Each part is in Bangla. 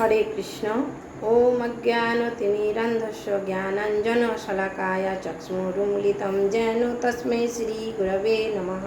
হরে কৃষ্ণ। ওম অজ্ঞানতিমিরন্ধস্য জ্ঞানাঞ্জনশলাকায় চক্ষুরুমিলিतं যেন তস্मै শ্রীগুরবে নমঃ।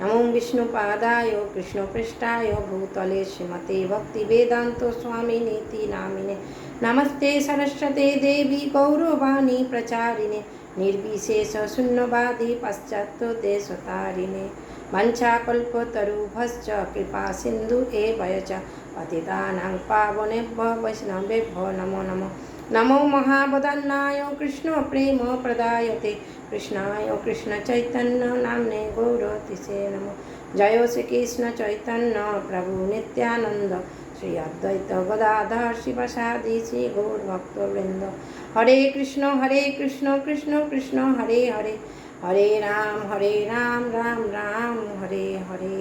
নমো বিষ্ণুপাদায় কৃষ্ণপৃষ্ঠায় ভূতলে শ্রীমতে ভক্তিবেদান্ত স্বামিনীতি নামিনে। নমস্তে সরস্বতে দেবী গৌরবাণী প্রচারিণে। निर्विशेष शून्यवादी पाश्चात्य देशतारिणे वञ्चाकल्पतरुभश्च कृपा सिन्धु एव च पतितानां पावनेभ्यो वैष्णवेभ्यो नमो नमो नमो महावदन्नाय कृष्णप्रेमप्रदायते कृष्णाय कृष्णचैतन्य नाम्ने गौरतिसे नमो जय श्रीकृष्णचैतन्य प्रभु नित्यानन्द শ্রী অদ্বৈত গদাধর শিবসাদি শ্রী গৌর ভক্তবৃন্দ হরে কৃষ্ণ হরে কৃষ্ণ কৃষ্ণ কৃষ্ণ, হরে হরে। হরে রাম হরে রাম রাম রাম, হরে হরে।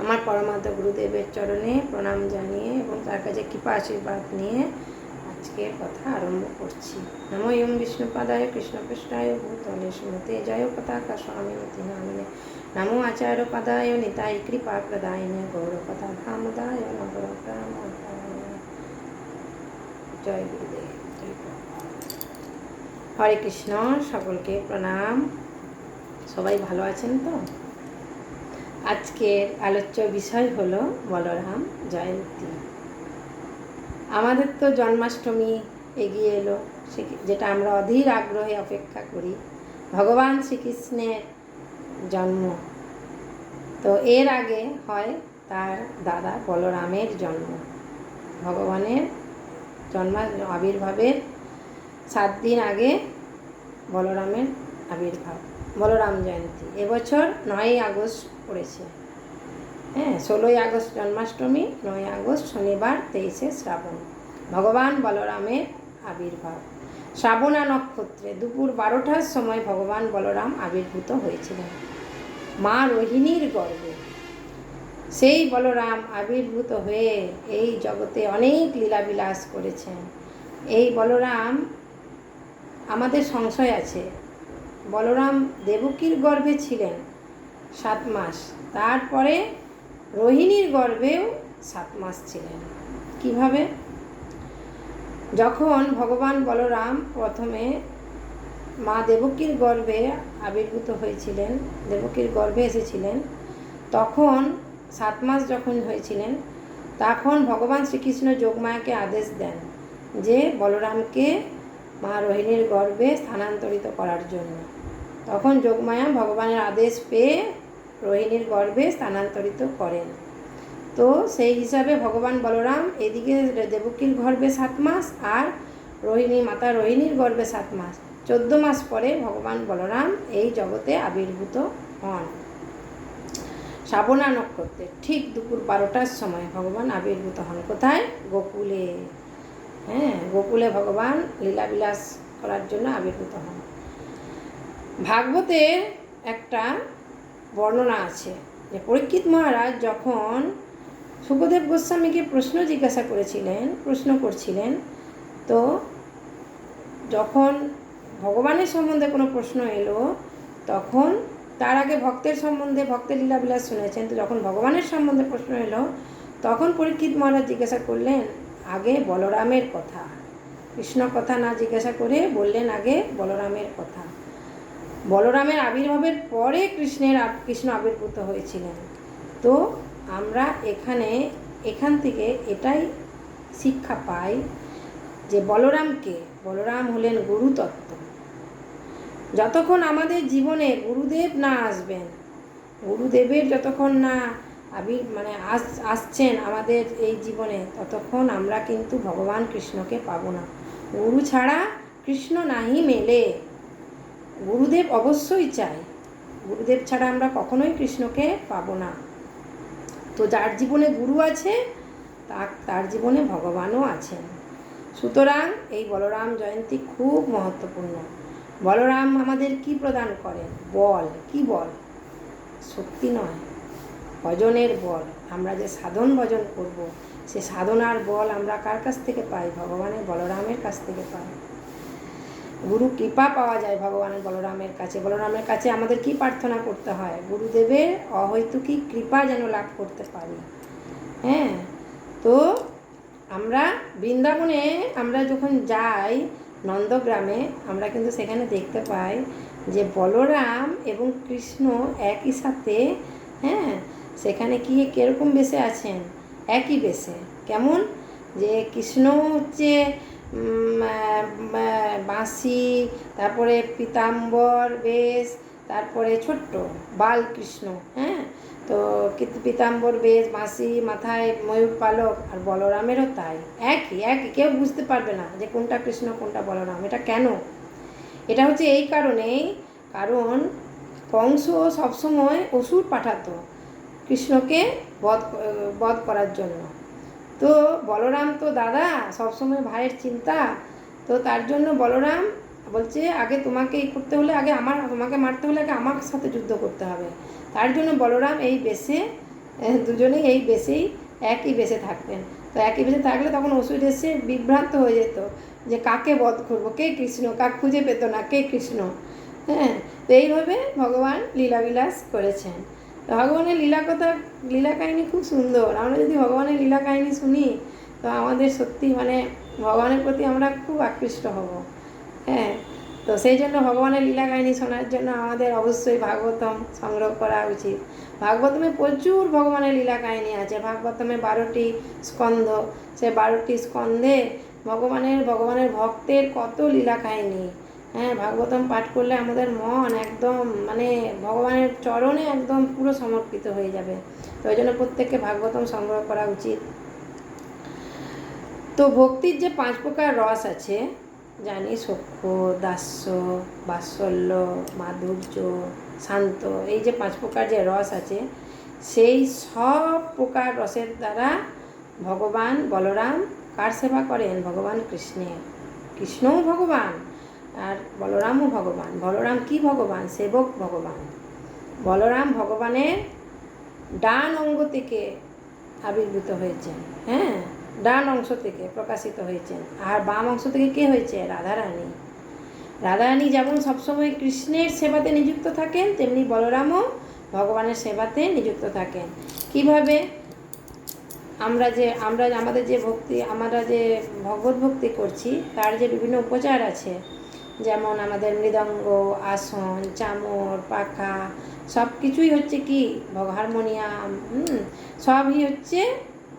আমার পরমাত্ম গুরুদেবের চরণে প্রণাম জানিয়ে এবং তার কাছে কৃপা আশীর্বাদ নিয়ে আজকের কথা আরম্ভ করছি। নমো বিষ্ণুপাদায়, কৃষ্ণপৃষ্ঠায়, ভূতলে সুমতে জয় পতাকা স্বামী নামিনে। নমো আচার্য পদায়, নিতাই কৃপা প্রদায়নে। গৌরপতা ধামদায় নগর জয় গুরুদেব হরে কৃষ্ণ, সকলকে প্রণাম। সবাই ভালো আছেন তো? আজকের আলোচ্য বিষয় হলো বলরাম জয়ন্তী। আমাদের তো জন্মাষ্টমী এগিয়ে এলো যেটা আমরা অধীর আগ্রহে অপেক্ষা করি, ভগবান শ্রীকৃষ্ণের জন্ম। তো এর আগে হয় তার দাদা বলরামের জন্ম। ভগবানের জন্মা আবির্ভাবের সাত দিন আগে বলরামের আবির্ভাব, বলরাম জয়ন্তী। এবছর নয়ই আগস্ট পড়েছে। হ্যাঁ ষোলোই আগস্ট জন্মাষ্টমী, নয় আগস্ট শনিবার তেইশে শ্রাবণ। ভগবান বলরামের আবির্ভাব। শ্রাবণা নক্ষত্রে দুপুর বারোটার সময় ভগবান বলরাম আবির্ভূত হয়েছিলেন। মা রোহিণীর গর্ভে। সেই বলরাম আবির্ভূত হয়ে এই জগতে অনেক লীলাবিলাস করেছেন। এই বলরাম, আমাদের সংশয় আছে। বলরাম দেবকীর গর্ভে ছিলেন সাত মাস। তারপরে রোহিণীর গর্ভেও সাত মাস ছিলেন। কীভাবে? যখন ভগবান বলরাম প্রথমে মা দেবকীর গর্ভে আবির্ভূত হয়েছিলেন, দেবকীর গর্ভে এসেছিলেন, তখন সাত মাস যখন হয়েছিলেন, তখন ভগবান শ্রীকৃষ্ণ যোগমায়াকে আদেশ দেন যে বলরামকে মা রোহিণীর গর্ভে স্থানান্তরিত করার জন্য। তখন যোগমায়া ভগবানের আদেশ পেয়ে রোহিণীর গর্ভে স্থানান্তরিত করেন। তো সেই হিসাবে ভগবান বলরাম এদিকে দেবকীর গর্ভে সাত মাস আর রোহিণী, মাতা রোহিণীর গর্ভে সাত মাস। চোদ্দ মাস পরে ভগবান বলরাম এই জগতে আবির্ভূত হন। শ্রাবণা নক্ষত্রে ঠিক দুপুর বারোটার সময় ভগবান আবির্ভূত হন। কোথায়? গোকুলে। হ্যাঁ গোকুলে ভগবান লীলাবিলাস করার জন্য আবির্ভূত হন। ভাগবতের একটা বর্ণনা আছে যে পরীক্ষিত মহারাজ যখন সুখদেব গোস্বামীকে প্রশ্ন জিজ্ঞাসা করেছিলেন, প্রশ্ন করছিলেন, তো যখন ভগবানের সম্বন্ধে কোনো প্রশ্ন এলো, তখন তার আগে ভক্তের সম্বন্ধে, ভক্তের লীলাবিলাস শুনেছেন, তো যখন ভগবানের সম্বন্ধে প্রশ্ন এলো, তখন পরীক্ষিত মহারাজ জিজ্ঞাসা করলেন, আগে বলরামের কথা? কৃষ্ণ কথা না জিজ্ঞাসা করে বললেন, আগে বলরামের কথা। বলরামের আবির্ভাবের পরে কৃষ্ণের কৃষ্ণ আবির্ভূত হয়েছিলেন। তো আমরা এখানে, এখান থেকে এটাই শিক্ষা পাই যে বলরামকে, বলরাম হলেন গুরুতত্ত্ব। যতক্ষণ আমাদের জীবনে গুরুদেব না আসবেন, গুরুদেবের যতক্ষণ না আবির মানে আস, আসছেন আমাদের এই জীবনে, ততক্ষণ আমরা কিন্তু ভগবান কৃষ্ণকে পাবো না। গুরু ছাড়া কৃষ্ণ নাহি মেলে। গুরুদেব অবশ্যই চাই গুরুদেব ছাড়া আমরা কখনোই কৃষ্ণকে পাবো না। তো যার জীবনে গুরু আছে তার তার জীবনে ভগবানও আছেন। সুতরাং এই বলরাম জয়ন্তী খুব মহত্বপূর্ণ। বলরাম আমাদের কি প্রদান করেন? বল। কি বল? শক্তি নয়। ভজনের বল। আমরা যে সাধন ভজন করব, সে সাধনার বল আমরা কার কাছ থেকে পাই? ভগবানের, বলরামের কাছ থেকে পাই। গুরু কৃপা পাওয়া যায় ভগবানের বলরামের কাছে। বলরামের কাছে আমাদের কি প্রার্থনা করতে হয়? গুরুদেবের অহৈতুকী কৃপা যেন লাভ করতে পারি। হ্যাঁ? তো আমরা বৃন্দাবনে আমরা যখন যাই নন্দগ্রামে, আমরা কিন্তু সেখানে দেখতে পাই যে বলরাম এবং কৃষ্ণ একই সাথে হ্যাঁ? সেখানে কি, কীরকম বেশে আছেন? একই বেশে। কেমন? যে কৃষ্ণ হচ্ছে বাঁশি তারপরে পীতাম্বর, বেশ, তারপরে ছোট্ট, বালকৃষ্ণ হ্যাঁ? তো পীতাম্বর, বেশ বাঁশি মাথায় ময়ূর পালক আর বলরামেরও তাই। একই একই, কেউ বুঝতে পারবে না যে কোনটা কৃষ্ণ, কোনটা বলরাম, এটা কেন? এটা হচ্ছে এই কারণেই, কারণ কংস সবসময় অসুর পাঠাতো কৃষ্ণকে বধ বধ করার জন্য। তো বলরাম তো দাদা, সবসময় ভাইয়ের চিন্তা। তো তার জন্য বলরাম বলছে, আগে তোমাকে এই করতে হলে, আগে আমার, তোমাকে মারতে হলে আগে আমার সাথে যুদ্ধ করতে হবে। তার জন্য বলরাম এই বেশে দুজনেই এই বেশেই একই বেশে থাকতেন। তো একই বেশে থাকলে তখন অসুর এসে বিভ্রান্ত হয়ে যেত যে কাকে বধ করব? কে কৃষ্ণ? কাক খুঁজে পেত না? কে কৃষ্ণ? হ্যাঁ তো এইভাবে ভগবান লীলাবিলাস করেছেন। ভগবানের লীলা কথা, লীলা কাহিনী খুব সুন্দর। আমরা যদি ভগবানের লীলা কাহিনী শুনি, তো আমাদের সত্যি মানে ভগবানের প্রতি আমরা খুব আকৃষ্ট হব। হ্যাঁ তো সেই জন্য ভগবানের লীলা কাহিনী শোনার জন্য আমাদের অবশ্যই ভাগবতম সংগ্রহ করা উচিত। ভাগবতমে প্রচুর ভগবানের লীলা কাহিনী আছে। ভাগবতমে বারোটি স্কন্ধ, সে বারোটি স্কন্ধে ভগবানের ভগবানের ভক্তের কত লীলা কাহিনী। হ্যাঁ ভাগবতম পাঠ করলে আমাদের মন একদম মানে ভগবানের চরণে একদম পুরো সমর্পিত হয়ে যাবে। তো ওই জন্য প্রত্যেককে ভাগবতম সংগ্রহ করা উচিত। তো ভক্তির যে পাঁচ প্রকার রস আছে, জানি সখ্য, দাস্য, বাৎসল্য, মাধুর্য, শান্ত, এই যে পাঁচ প্রকার যে রস আছে, সেই সব প্রকার রসের দ্বারা ভগবান বলরাম কার সেবা করেন? ভগবান কৃষ্ণের। কৃষ্ণও ভগবান। আর বলরামও ভগবান। বলরাম কি ভগবান? সেবক ভগবান। বলরাম ভগবানের ডান অঙ্গ থেকে আবির্ভূত হয়েছেন। হ্যাঁ ডান অংশ থেকে প্রকাশিত হয়েছেন। আর বাম অংশ থেকে কে হয়েছে? রাধারানী। রাধারানী যেমন সবসময় কৃষ্ণের সেবাতে নিযুক্ত থাকেন, তেমনি বলরামও ভগবানের সেবাতে নিযুক্ত থাকেন। কীভাবে? আমরা যে, আমরা আমাদের যে ভক্তি, আমরা যে ভগবত ভক্তি করছি, তার যে বিভিন্ন উপচার আছে যেমন আমাদের মৃদঙ্গ, আসন, চামর, পাখা সব কিছুই হচ্ছে কি? হারমোনিয়াম সবই হচ্ছে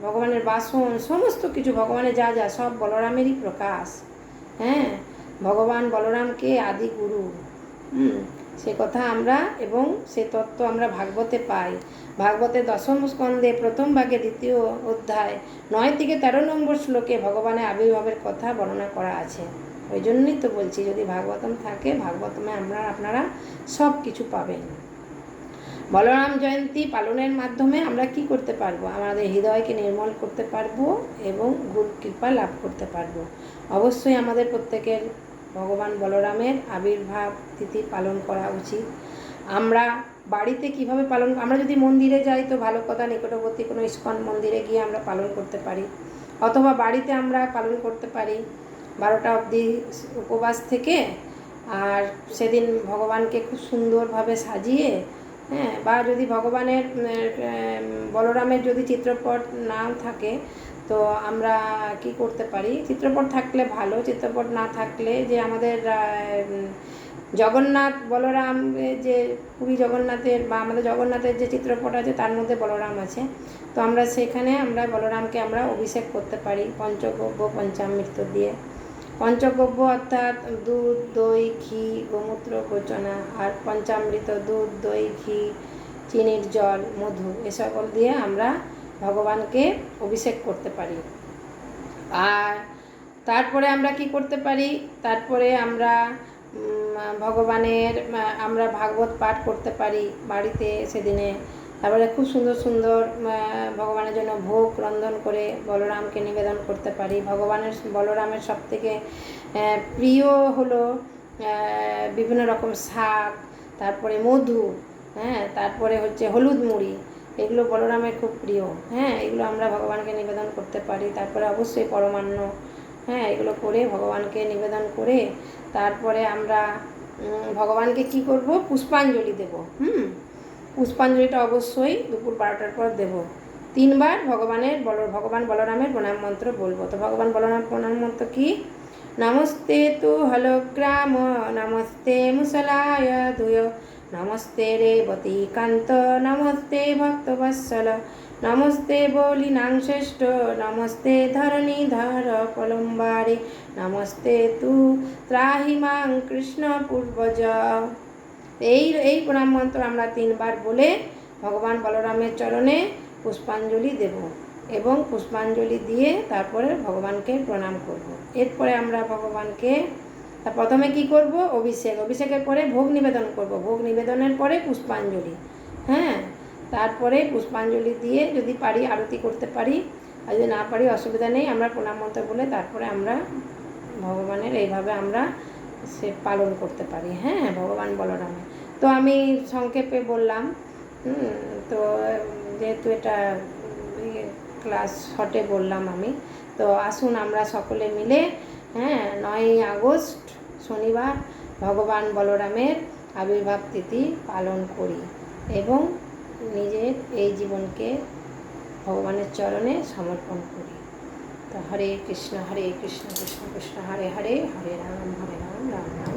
ভগবানের বাসন, সমস্ত কিছু, ভগবানের যা যা, সব বলরামেরই প্রকাশ। হ্যাঁ? ভগবান বলরামকে আদি গুরু, হুম? সে কথা আমরা এবং সে তত্ত্ব আমরা ভাগবতে পাই। ভাগবতের দশম স্কন্ধে প্রথম ভাগে দ্বিতীয় অধ্যায় নয় থেকে তেরো নম্বর শ্লোকে ভগবানের আবির্ভাবের কথা বর্ণনা করা আছে। ওই জন্যই তো বলছি, যদি ভাগবতম থাকে, ভাগবতমে আমরা, আপনারা সব কিছু পাবেন। বলরাম জয়ন্তী পালনের মাধ্যমে আমরা কি করতে পারব? আমাদের হৃদয়কে নির্মল করতে পারব এবং গুরু কৃপা লাভ করতে পারব। অবশ্যই আমাদের প্রত্যেকের ভগবান বলরামের আবির্ভাব তিথি পালন করা উচিত। আমরা বাড়িতে কীভাবে পালন আমরা যদি মন্দিরে যাই তো ভালো কথা, নিকটবর্তী কোনো ইস্কন মন্দিরে গিয়ে আমরা পালন করতে পারি। অথবা বাড়িতে আমরা পালন করতে পারি। বারোটা অবধি উপবাস থেকে আর সেদিন ভগবানকে খুব সুন্দরভাবে সাজিয়ে হ্যাঁ বা যদি ভগবানের বলরামের যদি চিত্রপট নাও থাকে, তো আমরা কি করতে পারি? চিত্রপট থাকলে ভালো, চিত্রপট না থাকলে যে আমাদের জগন্নাথ বলরাম যে পুরী জগন্নাথের বা আমাদের জগন্নাথের যে চিত্রপট আছে তার মধ্যে বলরাম আছে। তো আমরা সেখানে আমরা বলরামকে আমরা অভিষেক করতে পারি পঞ্চগব্য পঞ্চামৃত দিয়ে। পঞ্চগব্য অর্থাৎ দুধ, দই, ঘি, গোমূত্র, গোচনা আর পঞ্চামৃত দুধ, দই, ঘি, চিনির জল, মধু, এ সকল দিয়ে আমরা ভগবানকে অভিষেক করতে পারি। আর তারপরে আমরা কি করতে পারি? তারপরে আমরা ভগবানের, আমরা ভাগবত পাঠ করতে পারি বাড়িতে সেদিনে। তারপরে খুব সুন্দর সুন্দর ভগবানের জন্য ভোগ রন্ধন করে বলরামকে নিবেদন করতে পারি। ভগবানের বলরামের সব থেকে প্রিয় হলো বিভিন্ন রকম শাক, তারপরে মধু হ্যাঁ তারপরে হচ্ছে হলুদ মুড়ি। এগুলো বলরামের খুব প্রিয় হ্যাঁ এগুলো আমরা ভগবানকে নিবেদন করতে পারি। তারপরে অবশ্যই পরমান্ন হ্যাঁ এগুলো করে ভগবানকে নিবেদন করে তারপরে আমরা ভগবানকে কি করব? পুষ্পাঞ্জলি দেব, হুম? পুষ্পাঞ্জলিটা অবশ্যই দুপুর বারোটার পর দেব। তিনবার ভগবানের বল, ভগবান বলরামের প্রণাম মন্ত্র বলব। তো ভগবান বলরাম প্রণাম মন্ত্র কি? নমস্তে তু হলগ্রাম, নমস্তে মুসলায় ধুয়, নমস্তে রেবতী কান্ত নমস্তে ভক্তবৎসল, নমস্তে বলি বলিনাং শ্রেষ্ঠ, নমস্তে ধরণী ধর পলম্বারে নমস্তে তু ত্রাহিমাং কৃষ্ণ পূর্বজ। এই এই প্রণাম মন্ত্র আমরা তিনবার বলে ভগবান বলরামের চরণে পুষ্পাঞ্জলি দেব এবং পুষ্পাঞ্জলি দিয়ে তারপরে ভগবানকে প্রণাম করব। এরপরে আমরা ভগবানকে প্রথমে কি করব? অভিষেক। অভিষেকের পরে ভোগ নিবেদন করব। ভোগ নিবেদনের পরে পুষ্পাঞ্জলি। হ্যাঁ? তারপরে পুষ্পাঞ্জলি দিয়ে যদি পারি, আরতি করতে পারি, আর যদি না পারি, অসুবিধা নেই, আমরা প্রণাম মন্ত্র বলে তারপরে আমরা ভগবানের এইভাবে আমরা সে পালন করতে পারি। হ্যাঁ ভগবান বলরামে তো আমি সংক্ষেপে বললাম তো যেহেতু এটা ক্লাস শটে বললাম আমি, তো আসুন আমরা সকলে মিলে হ্যাঁ নয়ই আগস্ট শনিবার ভগবান বলরামের আবির্ভাব তিথি পালন করি এবং নিজের এই জীবনকে ভগবানের চরণে সমর্পণ করি। তো হরে কৃষ্ণ হরে কৃষ্ণ কৃষ্ণ কৃষ্ণ, হরে হরে হরে রাম হরে রাম। রাম রাম